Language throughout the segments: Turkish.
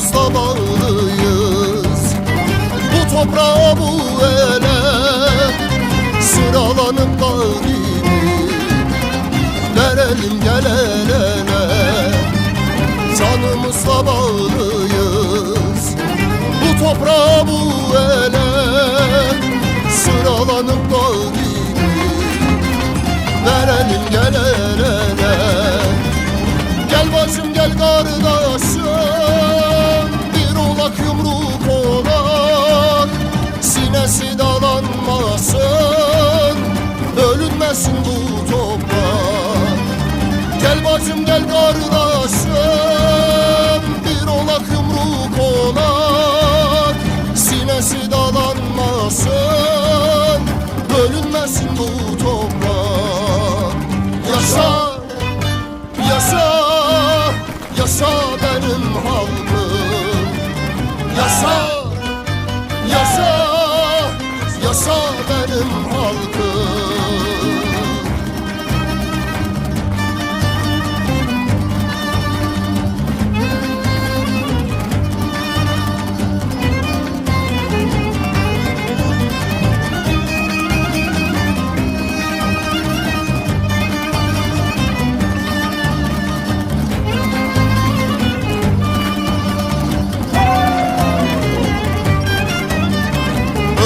Atamızla Bu toprağa bu ele Sıralanıp kalbimi Verelim gel el ele Bu toprağa bu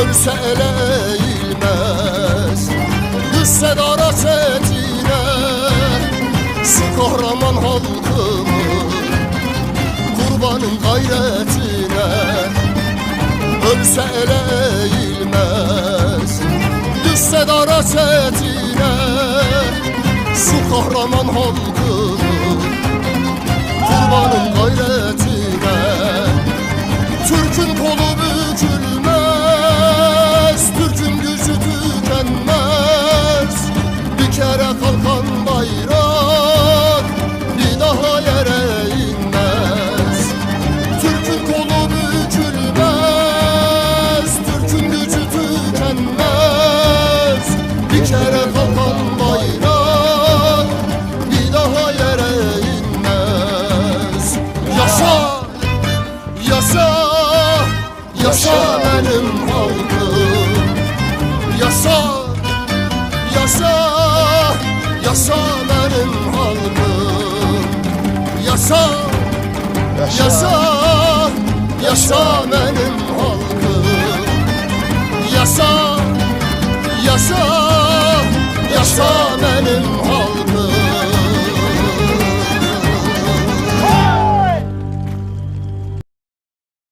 Ölse ele eğilmez. Düşse dara çetine Şu kahraman halkımı Kurbanın gayretine. Ölse ele eğilmez. Düşse dara çetine Şu kahraman halkımı Kere kalkan bayrak Bir daha yere inmez. Yaşa Yaşa, yaşa benim halkım. Yaşa, yaşa, yaşa benim halkım. Yaşa, yaşa, yaşa benim halkım. Yaşa, yaşa,